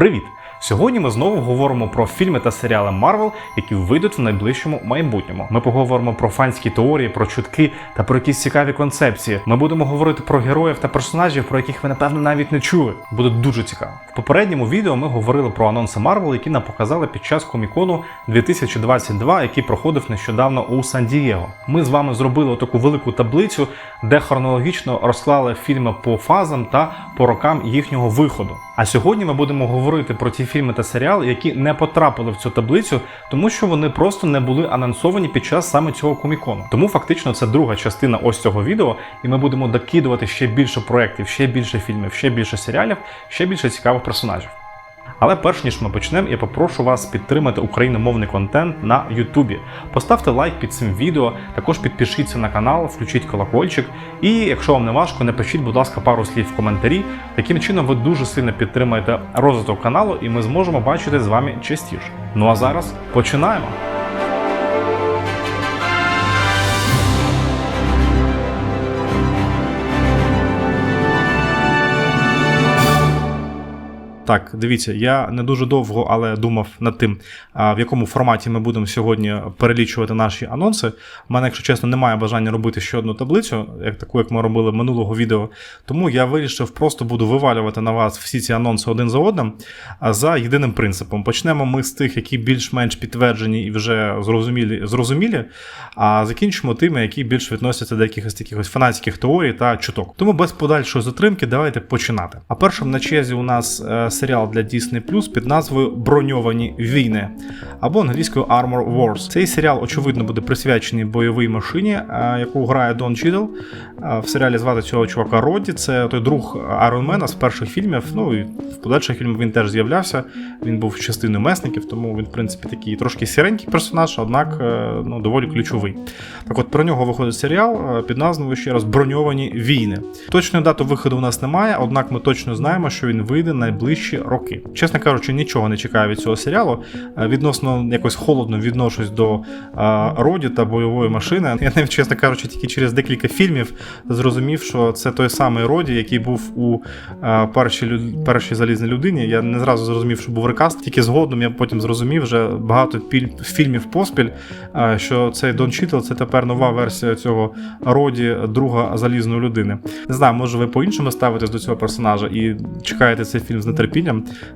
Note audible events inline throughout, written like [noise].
Привіт! Сьогодні ми знову говоримо про фільми та серіали Марвел, які вийдуть в найближчому майбутньому. Ми поговоримо про фанські теорії, про чутки та про якісь цікаві концепції. Ми будемо говорити про героїв та персонажів, про яких ви напевно навіть не чули. Буде дуже цікаво. В попередньому відео ми говорили про анонси Марвел, які нам показали під час комікону 2022, який проходив нещодавно у Сан-Дієго. Ми з вами зробили таку велику таблицю, де хронологічно розклали фільми по фазам та по рокам їхнього виходу. А сьогодні ми будемо говорити про ті фільми та серіали, які не потрапили в цю таблицю, тому що вони просто не були анонсовані під час саме цього комікону. Тому фактично це друга частина ось цього відео, і ми будемо докидувати ще більше проєктів, ще більше фільмів, ще більше серіалів, ще більше цікавих персонажів. Але перш ніж ми почнемо, я попрошу вас підтримати україномовний контент на Ютубі. Поставте лайк під цим відео, також підпишіться на канал, включіть колокольчик. І якщо вам не важко, напишіть, будь ласка, пару слів в коментарі. Таким чином ви дуже сильно підтримаєте розвиток каналу, і ми зможемо бачити з вами частіше. Ну а зараз починаємо. Так, дивіться, я не дуже довго, але думав над тим, в якому форматі ми будемо сьогодні перелічувати наші анонси. У мене, якщо чесно, немає бажання робити ще одну таблицю, як таку, як ми робили минулого відео. Тому я вирішив просто буду вивалювати на вас всі ці анонси один за одним за єдиним принципом. Почнемо ми з тих, які більш-менш підтверджені і вже зрозумілі, зрозумілі, а закінчимо тими, які більш відносяться до якихось таких ось фанатських теорій та чуток. Тому без подальшої затримки давайте починати. А першим на черзі у нас е, серіал для Disney Plus під назвою Броньовані війни або англійською Armor Wars. Цей серіал, очевидно, буде присвячений бойовій машині, е, яку грає Дон Чідл. Е, В серіалі звати цього чувака Роді. Це той друг Айронмена з перших фільмів. Ну і в подальших фільмах він теж з'являвся. Він був частиною месників, тому він, в принципі, такий трошки сіренький персонаж, однак е, ну, доволі ключовий. Так от про нього виходить серіал під назвою ще раз Броньовані війни. Точної дати виходу у нас немає, однак ми точно знаємо, що він вийде найближчі роки. Чесно кажучи, нічого не чекаю від цього серіалу. Е, Відносно якось холодно відношусь до роді та бойової машини. Я навіть, чесно кажучи, тільки через декілька фільмів зрозумів, що це той самий роді, який був у першій, люд- першій залізній людині. Я не зразу зрозумів, що був рекаст, тільки згодом я потім зрозумів вже багато піль- фільмів поспіль, що цей Дон Чітл це тепер нова версія цього роді друга залізної людини. Не знаю, може ви по-іншому ставитесь до цього персонажа і чекаєте цей фільм з нетерпінням.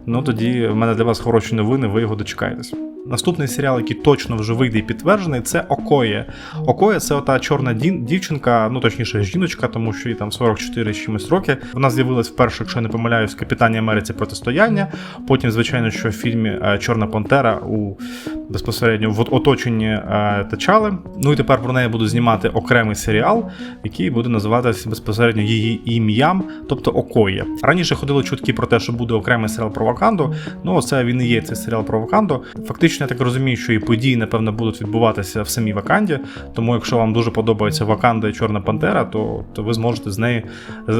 Ну тоді в мене для вас хороші новини, ви його дочекаєтесь. Наступний серіал, який точно вже вийде і підтверджений, це Окоє. Окоє це ота чорна дівчинка, ну точніше жіночка, тому що їй там 44 з чимось роки. Вона з'явилась вперше, якщо я не помиляюсь, в Капітані Америці протистояння. Потім, звичайно, що в фільмі е, Чорна Пантера у безпосередньо в оточенні е, Тачали. Ну і тепер про неї буду знімати окремий серіал, який буде називатися безпосередньо її ім'ям, тобто Окоє. Раніше ходили чутки про те, що буде окремий серіал про Ваканду. Ну, це він і є цей серіал про Ваканду. Фактично, я так розумію, що і події, напевно, будуть відбуватися в самій Ваканді. Тому, якщо вам дуже подобається Ваканда і Чорна Пантера, то, то ви зможете з неї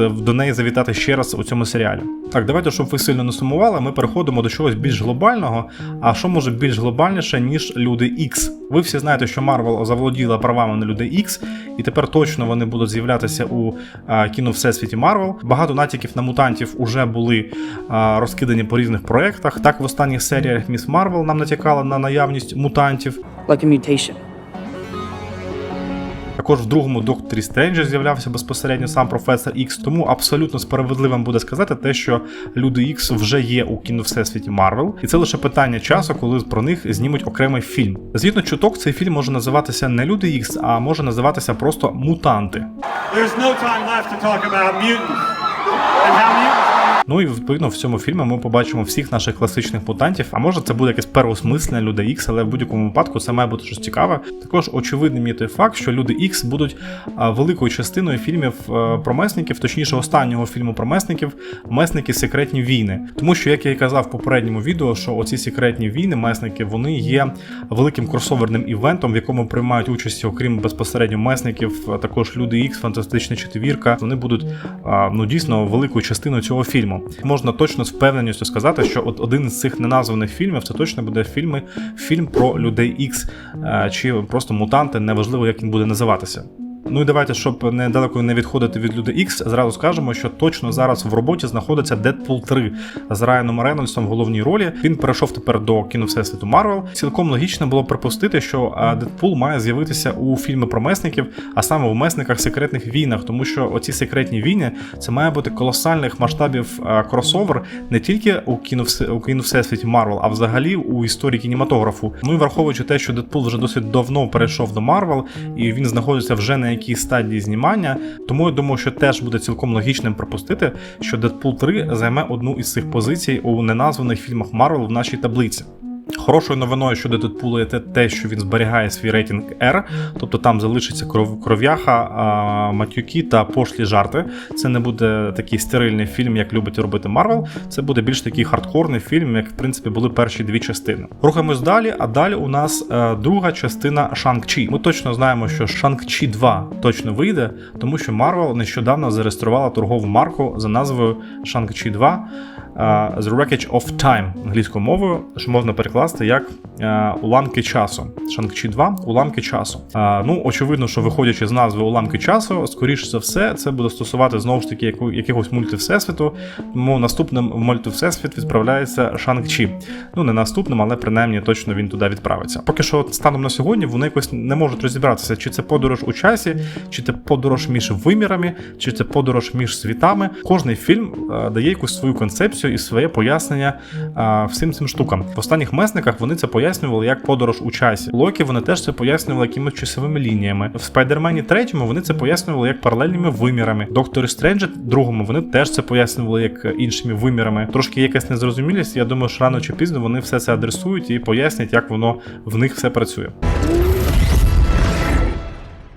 до неї завітати ще раз у цьому серіалі. Так, давайте, щоб ви сильно не сумували, ми переходимо до чогось більш глобального. А що може більш глобальніше, ніж люди X? Ви всі знаєте, що Марвел заволоділа правами на людей X, і тепер точно вони будуть з'являтися у а, кіно всесвіті Марвел. Багато натяків на мутантів уже були а, розкидані по різних проєктах. Так, в останніх серіях Міс Марвел нам натякала на наявність мутантів. like a mutation. Також в другому докторі Стренджі з'являвся безпосередньо сам професор Ікс, тому абсолютно справедливим буде сказати те, що люди Ікс вже є у кіно всесвіті Марвел, і це лише питання часу, коли про них знімуть окремий фільм. Згідно чуток, цей фільм може називатися не Люди Ікс, а може називатися просто Мутанти. There's no time left to talk about mutants. Ну і відповідно в цьому фільмі ми побачимо всіх наших класичних мутантів. А може це буде якесь переосмислення людей Ікс, але в будь-якому випадку це має бути щось цікаве. Також очевидним є той факт, що люди Ікс будуть великою частиною фільмів е, про месників, точніше останнього фільму про месників, месники секретні війни. Тому що, як я і казав в попередньому відео, що оці секретні війни, месники, вони є великим кросоверним івентом, в якому приймають участь, окрім безпосередньо месників, також люди Ікс, фантастична четвірка. Вони будуть ну дійсно великою частиною цього фільму. Можна точно з впевненістю сказати, що от один з цих неназваних фільмів це точно буде фільми, фільм про людей Ікс чи просто мутанти, неважливо, як він буде називатися. Ну і давайте, щоб недалеко не відходити від люди X, зразу скажемо, що точно зараз в роботі знаходиться Deadpool 3 з Райаном Рейнольдсом в головній ролі. Він перейшов тепер до кіно всесвіту Марвел. Цілком логічно було припустити, що Дедпул має з'явитися у фільмі про месників, а саме в месниках секретних війнах, тому що оці секретні війни це має бути колосальних масштабів кросовер не тільки у кіно у кіно всесвіті Марвел, а взагалі у історії кінематографу. Ну і враховуючи те, що Дедпул вже досить давно перейшов до Марвел, і він знаходиться вже на якійсь стадії знімання. Тому я думаю, що теж буде цілком логічним припустити, що Deadpool 3 займе одну із цих позицій у неназваних фільмах Марвел в нашій таблиці. Хорошою новиною щодо Дедпула є те, що він зберігає свій рейтинг R, тобто там залишиться кров, кров'яха, матюки та пошлі жарти. Це не буде такий стерильний фільм, як любить робити Марвел. Це буде більш такий хардкорний фільм, як в принципі були перші дві частини. Рухаємось далі, а далі у нас е, друга частина Шанг-Чі. Ми точно знаємо, що Шанг-Чі 2 точно вийде, тому що Марвел нещодавно зареєструвала торгову марку за назвою Шанг-Чі 2. The Wreckage of Time англійською мовою, що можна перекласти як е, уламки часу. Шанг-Чі 2 уламки часу. Ну, очевидно, що виходячи з назви уламки часу, скоріше за все, це буде стосувати знову ж таки якихось мультивсесвіту. Тому наступним в мультивсесвіт відправляється Шанг-Чі. Ну, не наступним, але принаймні точно він туди відправиться. Поки що, станом на сьогодні, вони якось не можуть розібратися, чи це подорож у часі, чи це подорож між вимірами, чи це подорож між світами. Кожний фільм е, дає якусь свою концепцію і своє пояснення е, всім цим штукам. В останніх месниках вони це пояснювали як подорож у часі. Локі вони теж це пояснювали якимись часовими лініями. В Спайдермені третьому вони це пояснювали як паралельними вимірами. Докторі Стренджі другому вони теж це пояснювали як іншими вимірами. Трошки якась незрозумілість. Я думаю, що рано чи пізно вони все це адресують і пояснять, як воно в них все працює.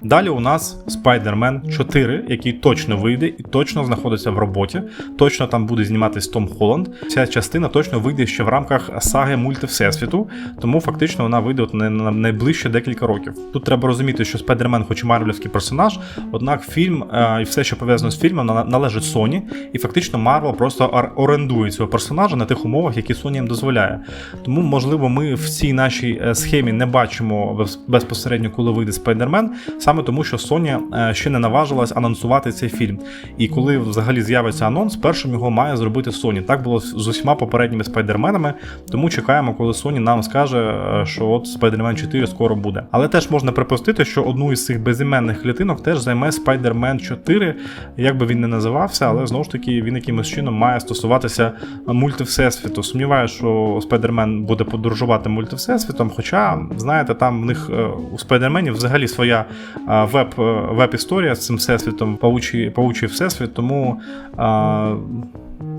Далі у нас Spider-Man 4, який точно вийде і точно знаходиться в роботі. Точно там буде зніматись Том Холланд. Ця частина точно вийде ще в рамках саги мульти Всесвіту, тому фактично вона вийде от на на найближче декілька років. Тут треба розуміти, що Spider-Man хоч і марвелівський персонаж, однак фільм е, і все, що пов'язано з фільмом, належить Sony, і фактично Marvel просто орендує цього персонажа на тих умовах, які Sony їм дозволяє. Тому, можливо, ми в цій нашій е, схемі не бачимо безпосередньо, коли вийде Spider-Man, саме тому, що Sony е, ще не наважилась анонсувати цей фільм. І коли взагалі з'явиться анонс, першим його має зробити Sony. Так було з усіма попередніми спайдерменами, тому чекаємо, коли Sony нам скаже, е, що от Spider-Man 4 скоро буде. Але теж можна припустити, що одну із цих безіменних клітинок теж займе Spider-Man 4, як би він не називався, але знову ж таки він якимось чином має стосуватися мультивсесвіту. Сумніваюся, що Spider-Man буде подорожувати мультивсесвітом, хоча, знаєте, там в них е, у Спайдермені взагалі своя веб, е, веб-історія з цим всесвітом, паучий, паучий всесвіт, тому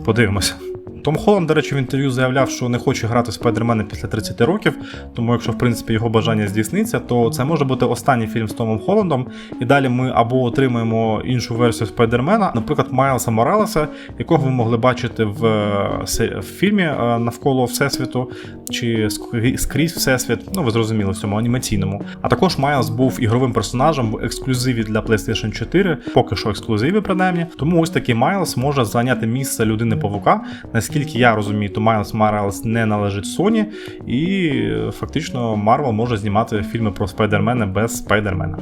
подивимося. Том Холланд, до речі, в інтерв'ю заявляв, що не хоче грати Спайдермена після 30 років, тому якщо в принципі його бажання здійсниться, то це може бути останній фільм з Томом Холландом. І далі ми або отримаємо іншу версію Спайдермена, наприклад, Майлса Моралеса, якого ви могли бачити в, е, в фільмі е, навколо Всесвіту, чи скрізь Всесвіт, ну ви зрозуміли в цьому анімаційному. А також Майлз був ігровим персонажем в ексклюзиві для PlayStation 4, поки що ексклюзиві, принаймні. Тому ось такий Майлз може зайняти місце людини павука. Наскільки я розумію, то Майлз Моралес не належить Sony, і е, фактично Марвел може знімати фільми про Спайдермена без Спайдермена.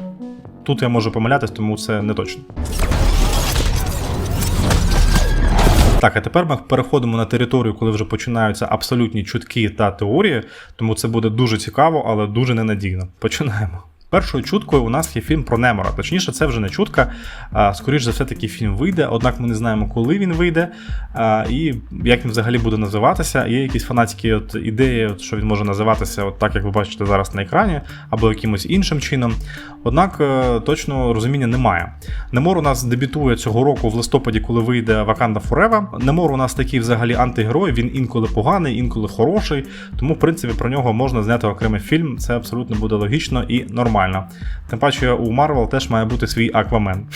Тут я можу помилятись, тому це не точно. Так, а тепер ми переходимо на територію, коли вже починаються абсолютні чутки та теорії, тому це буде дуже цікаво, але дуже ненадійно. Починаємо. Першою чуткою у нас є фільм про Немора. Точніше, це вже не чутка. Скоріше скоріш за все, таки фільм вийде, однак ми не знаємо, коли він вийде, і як він взагалі буде називатися. Є якісь фанатські от ідеї, от, що він може називатися, от так як ви бачите зараз на екрані, або якимось іншим чином. Однак е, точно розуміння немає. Немор у нас дебютує цього року в листопаді, коли вийде Wakanda Forever. Немор у нас такий взагалі антигерой, він інколи поганий, інколи хороший. Тому, в принципі, про нього можна зняти окремий фільм. Це абсолютно буде логічно і нормально. Тим паче у Марвел теж має бути свій Аквамен.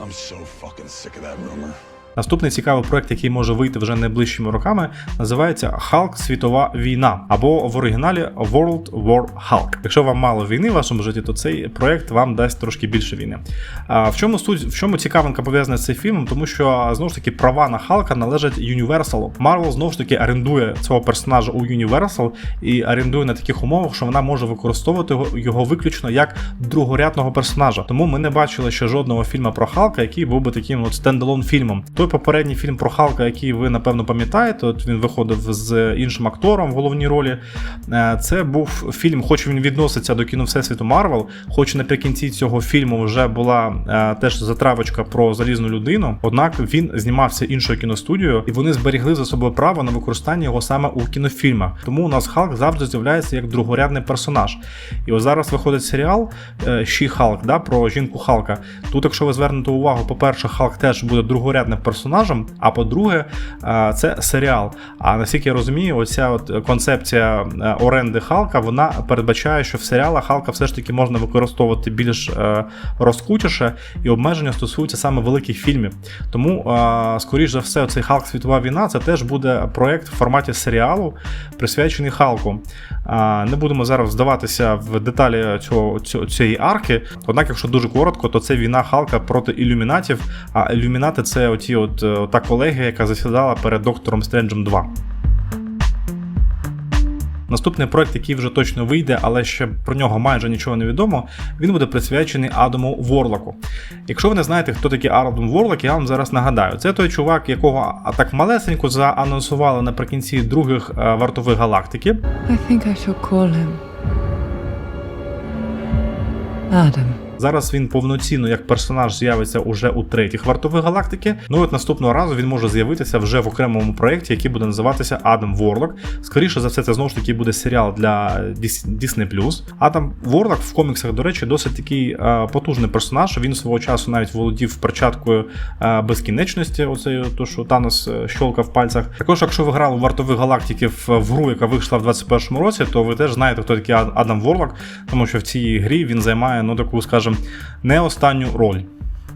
I'm so fucking sick of that rumor. Наступний цікавий проект, який може вийти вже найближчими роками, називається Халк Світова війна або в оригіналі World War Hulk. Якщо вам мало війни в вашому житті, то цей проект вам дасть трошки більше війни. А в чому суть, в чому цікавинка пов'язана з цим фільмом? Тому що знову ж таки права на Халка належать Universal. Marvel знову ж таки орендує цього персонажа у Universal і орендує на таких умовах, що вона може використовувати його виключно як другорядного персонажа. Тому ми не бачили ще жодного фільму про Халка, який був би таким от стендалон фільмом. Той попередній фільм про Халка, який ви напевно пам'ятаєте, от він виходив з іншим актором в головній ролі. Е, Це був фільм, хоч він відноситься до кіно Всесвіту Марвел, хоч наприкінці цього фільму вже була е, теж затравочка про залізну людину. Однак він знімався іншою кіностудією, і вони зберігли за собою право на використання його саме у кінофільмах. Тому у нас Халк завжди з'являється як другорядний персонаж. І ось зараз виходить серіал Ші Халк, да, про жінку Халка. Тут, якщо ви звернете увагу, по-перше, Халк теж буде другорядним персонажем. А по-друге, е, це серіал. А наскільки я розумію, оця от концепція е, оренди Халка вона передбачає, що в серіалах Халка все ж таки можна використовувати більш е, розкутіше, і обмеження стосуються саме великих фільмів. Тому, скоріш за все, цей Халк Світова війна це теж буде проект в форматі серіалу, присвячений Халку. Не будемо зараз здаватися в деталі цього, цього цієї арки. Однак, якщо дуже коротко, то це війна Халка проти ілюмінатів. А ілюмінати це оті от, е, та колегія, яка засідала перед доктором Стренджем 2. Наступний проект, який вже точно вийде, але ще про нього майже нічого не відомо, він буде присвячений Адаму Ворлоку. Якщо ви не знаєте, хто такий Адам Ворлок, я вам зараз нагадаю. Це той чувак, якого так малесенько заанонсували наприкінці других е, вартових галактики. I think I shall call him Adam. Зараз він повноцінно як персонаж з'явиться уже у третіх вартових галактики. Ну і от наступного разу він може з'явитися вже в окремому проєкті, який буде називатися Адам Ворлок. Скоріше за все, це знову ж таки буде серіал для Disney+. Адам Ворлок в коміксах, до речі, досить такий е, потужний персонаж. Він свого часу навіть володів перчаткою е, безкінечності. Оцею, то що Танос е, щолкав в пальцях. Також, якщо ви грали у вартових галактиків в гру, яка вийшла в 21-му році, то ви теж знаєте, хто такий Адам Ворлок, тому що в цій грі він займає ну таку, скажімо, не останню роль.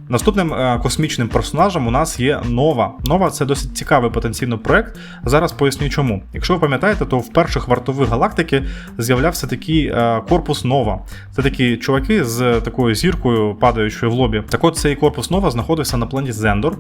Наступним е, космічним персонажем у нас є Нова. Нова це досить цікавий потенційно проект. Зараз поясню чому. Якщо ви пам'ятаєте, то в перших вартових галактики з'являвся такий е, корпус Нова. Це такі чуваки з такою зіркою, падаючою в лобі. Так от цей корпус Нова знаходився на планеті Зендор.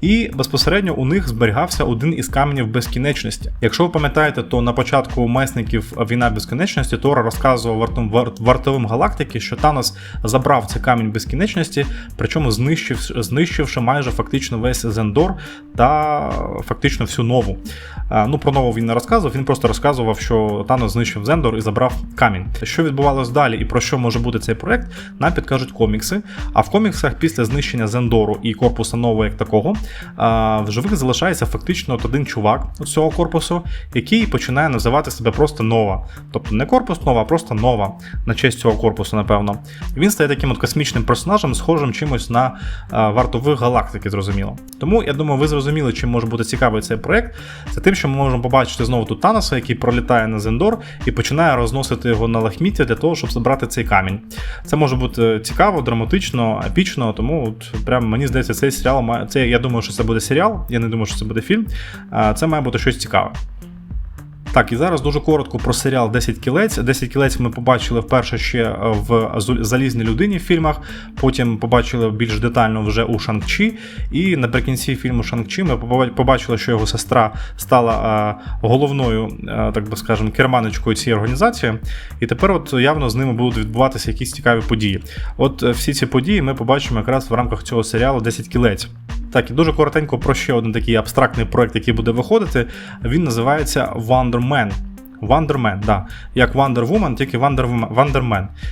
І безпосередньо у них зберігався один із каменів безкінечності. Якщо ви пам'ятаєте, то на початку месників війна безкінечності Тора розказував вартом, варт, вартовим галактики, що Танос забрав цей камінь безкінечності, причому знищив, знищивши майже фактично весь Зендор та фактично всю нову. Ну про нову він не розказував, він просто розказував, що Танос знищив Зендор і забрав камінь. Що відбувалось далі і про що може бути цей проект, нам підкажуть комікси. А в коміксах після знищення Зендору і корпуса нового як такого, а, в живих залишається фактично от один чувак з цього корпусу, який починає називати себе просто нова. Тобто не корпус нова, а просто нова на честь цього корпусу, напевно. Він стає таким от космічним персонажем, схожим чимось на а, вартових галактики, зрозуміло. Тому я думаю, ви зрозуміли, чим може бути цікавий цей проект. Це тим, що ми можемо побачити знову тут Таноса, який пролітає на Зендор і починає розносити його на лахміття для того, щоб забрати цей камінь. Це може бути цікаво, драматично, епічно. Тому от прям мені здається, цей серіал має. Це я думаю, що це буде серіал. Я не думаю, що це буде фільм. Це має бути щось цікаве. Так, і зараз дуже коротко про серіал 10 кілець. 10 кілець ми побачили вперше ще в залізній людині в фільмах, потім побачили більш детально вже у Шанг-Чі. І наприкінці фільму Шанг-Чі ми побачили, що його сестра стала головною, так би скажемо, керманичкою цієї організації. І тепер от явно з ними будуть відбуватися якісь цікаві події. От е, всі ці події ми побачимо якраз в рамках цього серіалу 10 кілець. Так, і дуже коротенько про ще один такий абстрактний проект, який буде виходити. Він називається Wonder Wonder да. Як Wonder Woman, тільки Woman-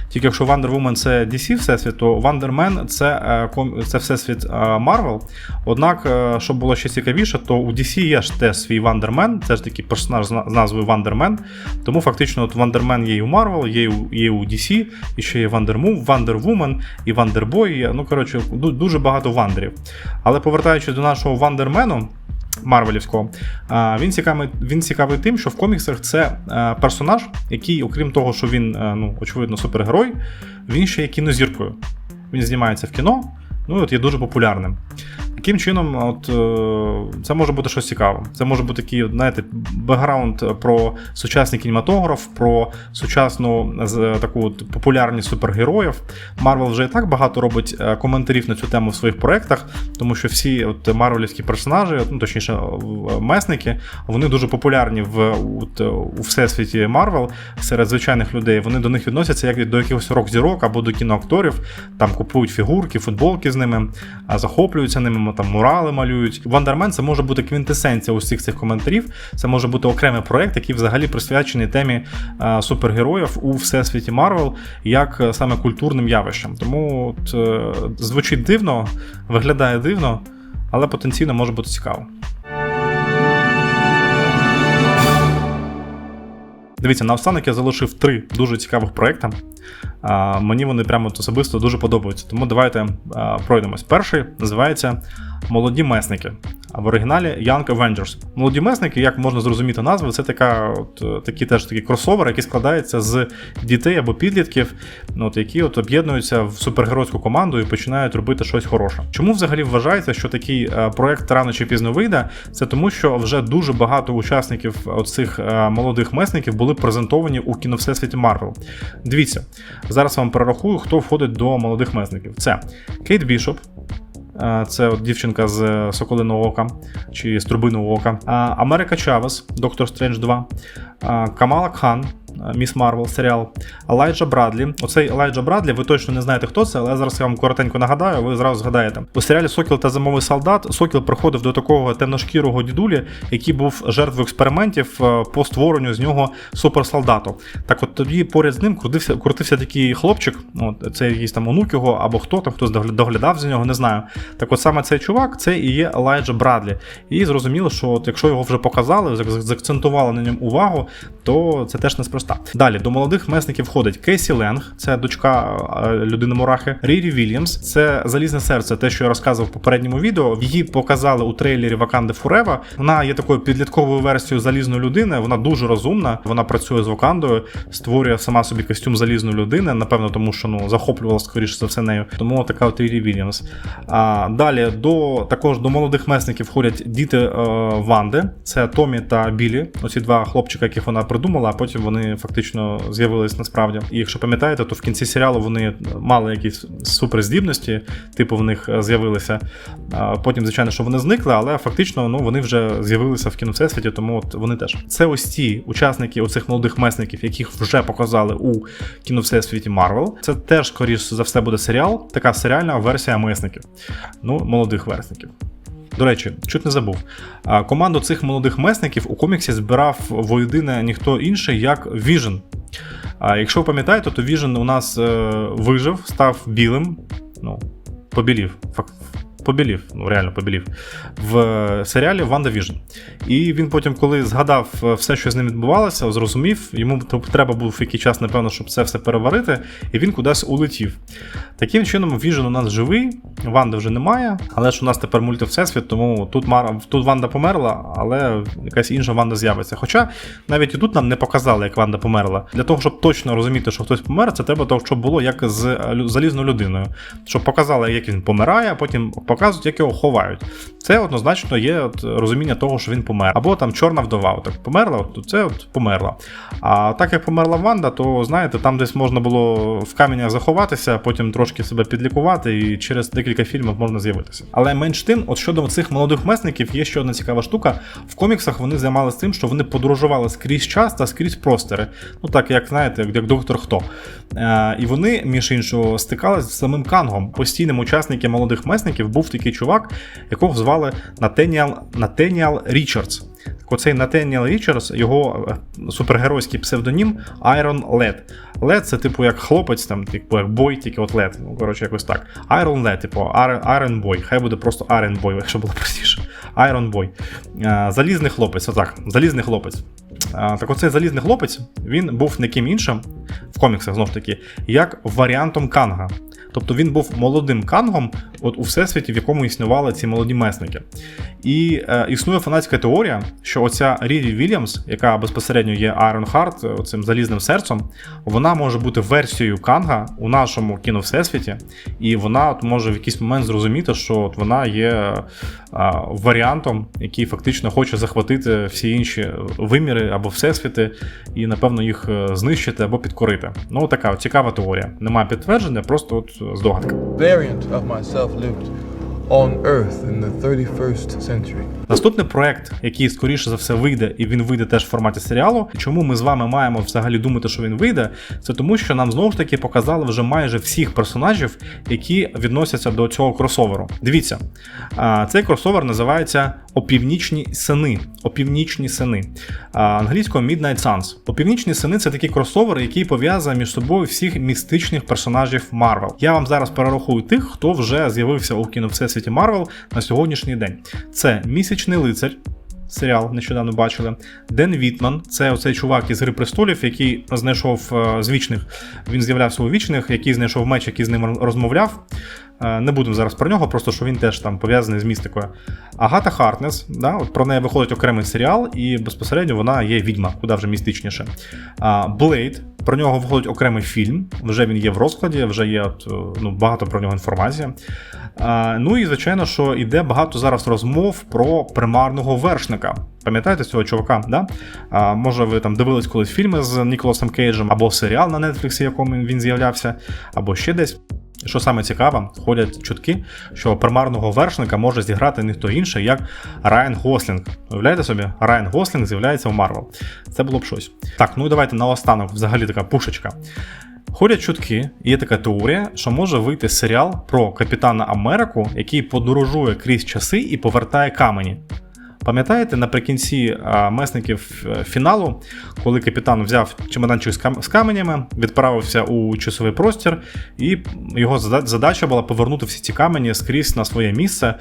Тільки якщо Wonder Woman це DC всесвіт, то Man це, е, це всесвіт Marvel. Однак, е, щоб було ще цікавіше, то у DC є ж теж свій Man, це ж такий персонаж з назвою Man. Тому фактично от Man є і у Marvel, є є у DC, і ще є Wonder Woman, і є. Ну, коротше, дуже багато вандерів. Але повертаючись до нашого Вандермену, Марвелівського, він цікавий, він цікавий тим, що в коміксах це е, персонаж, який, окрім того, що він, е, ну, очевидно, супергерой, він ще є кінозіркою. Він знімається в кіно, ну і от є дуже популярним. Таким чином, от е, це може бути щось цікаве. Це може бути такий, знаєте, бекграунд про сучасний кінематограф, про сучасну з- таку от популярність супергероїв. Марвел вже і так багато робить е, коментарів на цю тему в своїх проєктах, тому що всі от марвелівські персонажі, ну точніше, месники, вони дуже популярні в от, у всесвіті Марвел серед звичайних людей. Вони до них відносяться як до якихось рок-зірок або до кіноакторів, там купують фігурки, футболки з ними, захоплюються ними, там мурали малюють. Вандермен це може бути квінтесенція усіх цих коментарів. Це може бути окремий проект, який взагалі присвячений темі е, супергероїв у всесвіті Марвел як е, саме культурним явищем. Тому от, е, звучить дивно, виглядає дивно, але потенційно може бути цікаво. Дивіться, наостанок я залишив три дуже цікавих проекти. Мені вони прямо особисто дуже подобаються. Тому давайте пройдемось. Перший називається Молоді месники. А в оригіналі Young Avengers. Молоді месники, як можна зрозуміти назви, це така, от, е, такі теж такі кросовер, який складається з дітей або підлітків, ну, от, які от об'єднуються в супергеройську команду і починають робити щось хороше. Чому взагалі вважається, що такий е, проект рано чи пізно вийде? Це тому, що вже дуже багато учасників е, молодих месників були презентовані у кіновсесвіті Марвел. Дивіться, зараз вам перерахую, хто входить до молодих месників. Це Кейт Бішоп. Е, Це от дівчинка з е, Соколиного ока чи з Трубиного ока. Америка Чавес, Доктор Стрендж 2. Камала Кхан, е, Міс Марвел серіал. Елайджа Брадлі. Оцей Елайджа Брадлі, ви точно не знаєте, хто це, але я зараз я вам коротенько нагадаю, ви зразу згадаєте. У серіалі Сокіл та зимовий солдат Сокіл приходив до такого темношкірого дідулі, який був жертвою експериментів е, по створенню з нього суперсолдату. Так от тоді поряд з ним крутився, крутився такий хлопчик, от це якийсь там онук його, або хто там, хтось доглядав за нього, не знаю. Так от саме цей чувак, це і є Елайджа Брадлі. І зрозуміло, що от якщо його вже показали, зак- заакцентували на ньому увагу, то це теж неспроста. Далі до молодих месників входить Кейсі Ленг, це дочка е, людини Мурахи, Рірі Вільямс, це залізне серце, те, що я розказував в попередньому відео. Її показали у трейлері Ваканди Фурева. Вона є такою підлітковою версією залізної людини. Вона дуже розумна. Вона працює з Вакандою, створює сама собі костюм залізної людини. Напевно, тому що ну захоплювала скоріше за все нею. Тому така от Рірі Вільямс. А далі до також до молодих месників входять діти е, Ванди, це Томі та Білі. Оці два хлопчика, яких вона придумала, а потім вони фактично з'явились насправді. І якщо пам'ятаєте, то в кінці серіалу вони мали якісь суперздібності, типу в них е, з'явилися. Потім, звичайно, що вони зникли, але фактично ну, вони вже з'явилися в кіновсесвіті, тому от вони теж. Це ось ті учасники оцих молодих месників, яких вже показали у кіновсесвіті Марвел. Це теж, скоріш за все, буде серіал, така серіальна версія месників. Ну, молодих версників. До речі, чуть не забув. Команду цих молодих месників у коміксі збирав воєдине ніхто інший, як Віжен. Якщо ви пам'ятаєте, то Віжен у нас е, вижив, став білим. Ну, побілів. Побілів, ну реально побілів в серіалі Ванда Віжн. І він потім, коли згадав е, все, що з ним відбувалося, зрозумів, йому треба був який час, напевно, щоб це все переварити, і він кудись улетів. Таким чином, Віжн у нас живий, Ванди вже немає, але ж у нас тепер мультивсесвіт, тому тут Мара, тут Ванда померла, але якась інша Ванда з'явиться. Хоча навіть і тут нам не показали, як Ванда померла. Для того, щоб точно розуміти, що хтось помер, це треба того, щоб було як з е, залізною людиною. Щоб показали, як він помирає, а потім показують, як його ховають. Це однозначно є от розуміння того, що він помер. Або там чорна вдова, так померла, то це от померла. А так як померла Ванда, то знаєте, там десь можна було в каменях заховатися, потім трошки себе підлікувати, і через декілька фільмів можна з'явитися. Але менш тим, от щодо цих молодих месників, є ще одна цікава штука. В коміксах вони займалися тим, що вони подорожували скрізь час та скрізь простори. Ну так як знаєте, як доктор хто. Е, і вони, між іншого, стикалися з самим Кангом. Постійним учасником молодих месників був такий чувак, якого звали Натеніал, Натеніал Річардс. Так оцей Натеніал Річардс, його е, супергеройський псевдонім Iron Lad. Lad це типу як хлопець, там, типу як бой, тільки от Lad. Ну, коротше, якось так. Iron Lad, типу Iron Boy. Хай буде просто Iron Boy, [laughs] якщо було простіше. Iron Boy. Е, Залізний хлопець, отак. Залізний хлопець. Так оцей залізний хлопець він був не ким іншим в коміксах, знову ж таки, як варіантом Канга. Тобто він був молодим кангом от у всесвіті, в якому існували ці молоді месники. І е, існує фанатська теорія, що оця Рірі Вільямс, яка безпосередньо є Айрон Харт, цим залізним серцем, вона може бути версією Канга у нашому кіно всесвіті, і вона от може в якийсь момент зрозуміти, що от вона є е, варіантом, який фактично хоче захватити всі інші виміри або всесвіти, і напевно їх е, знищити або підкорити. Ну така цікава теорія. Немає підтвердження, просто от здогадка. variant of myself lived on Earth in the 31st century. Наступний проект, який скоріше за все вийде, і він вийде теж в форматі серіалу. Чому ми з вами маємо взагалі думати, що він вийде? Це тому, що нам знову ж таки показали вже майже всіх персонажів, які відносяться до цього кросоверу. Дивіться, цей кросовер називається Опівнічні сини. Опівнічні сини. Англійською Midnight Suns. Опівнічні сини це такий кросовер, який пов'язує між собою всіх містичних персонажів Марвел. Я вам зараз перерахую тих, хто вже з'явився у кіно всесвіті Марвел на сьогоднішній день. Це місячний лицар. Серіал нещодавно бачили. Ден Вітман, це оцей чувак із Гри престолів, який знайшов е, з вічних. Він з'являвся у вічних, який знайшов меч, який з ним розмовляв. Е, Не будемо зараз про нього, просто що він теж там пов'язаний з містикою. Агата Хартнес, да, от про неї виходить окремий серіал, і безпосередньо вона є відьма, куди вже містичніше. Блейд, про нього виходить окремий фільм. Вже він є в розкладі, вже є от, е, ну, багато про нього інформації. Ну і звичайно, що йде багато зараз розмов про примарного вершника. Пам'ятаєте цього чувака? Да? А, може, ви там дивились колись фільми з Ніколасом Кейджем, або серіал на Нетфліксі, якому він з'являвся, або ще десь. Що саме цікаве, ходять чутки, що примарного вершника може зіграти ніхто інший, як Райан Гослінг. Уявляєте собі, Райан Гослінг з'являється в Марвел. Це було б щось. Так, ну і давайте наостанок, взагалі така пушечка. Ходять чутки, і є така теорія, що може вийти серіал про Капітана Америку, який подорожує крізь часи і повертає камені. Пам'ятаєте, наприкінці месників е, фіналу, коли капітан взяв чемоданчик з каменями, відправився у часовий простір, і його задача була повернути всі ці камені скрізь на своє місце,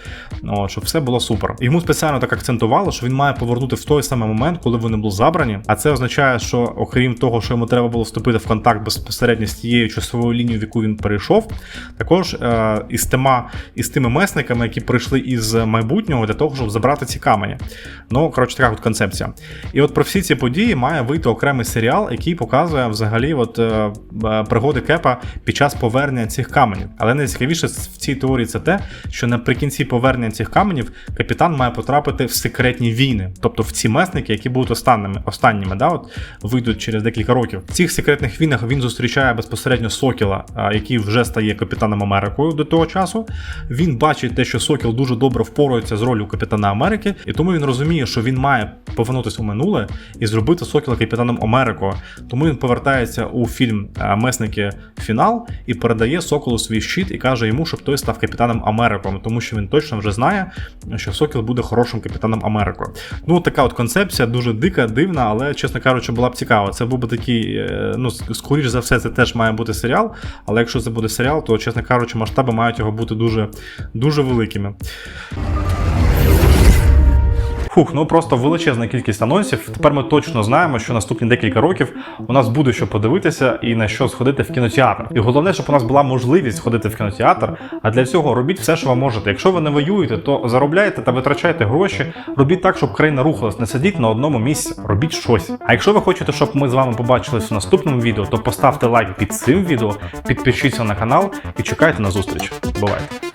от, щоб все було супер. Йому спеціально так акцентували, що він має повернути в той самий момент, коли вони були забрані. А це означає, що окрім того, що йому треба було вступити в контакт безпосередньо з тією часовою лінією, в яку він перейшов, також е, із тима із тими месниками, які прийшли із майбутнього для того, щоб забрати ці камені. Ну, коротше, така от концепція. І от про всі ці події має вийти окремий серіал, який показує взагалі от, е, е, пригоди Кепа під час повернення цих каменів. Але найцікавіше в цій теорії це те, що наприкінці повернення цих каменів капітан має потрапити в секретні війни, тобто в ці месники, які будуть останніми, останніми, да, от, вийдуть через декілька років. В цих секретних війнах він зустрічає безпосередньо Сокіла, а, який вже стає капітаном Америкою до того часу. Він бачить те, що Сокіл дуже добре впорається з ролью капітана Америки, і тому він розуміє, що він має повернутися у минуле і зробити Сокіла капітаном Америкою. Тому він повертається у фільм Месники Фінал і передає Соколу свій щит і каже йому, щоб той став капітаном Америкою, тому що він точно вже знає, що Сокіл буде хорошим капітаном Америкою. Ну, така от концепція дуже дика, дивна, але, чесно кажучи, була б цікава. Це був би такий, е, ну, скоріш за все, це теж має бути серіал. Але якщо це буде серіал, то, чесно кажучи, масштаби мають його бути дуже, дуже великими. Фух, ну просто величезна кількість анонсів. Тепер ми точно знаємо, що наступні декілька років у нас буде що подивитися і на що сходити в кінотеатр. І головне, щоб у нас була можливість сходити в кінотеатр. А для цього робіть все, що ви можете. Якщо ви не воюєте, то заробляйте та витрачайте гроші. Робіть так, щоб країна рухалась. Не сидіть на одному місці, робіть щось. А якщо ви хочете, щоб ми з вами побачились в наступному відео, то поставте лайк під цим відео, підпишіться на канал і чекайте на зустріч. Бувайте!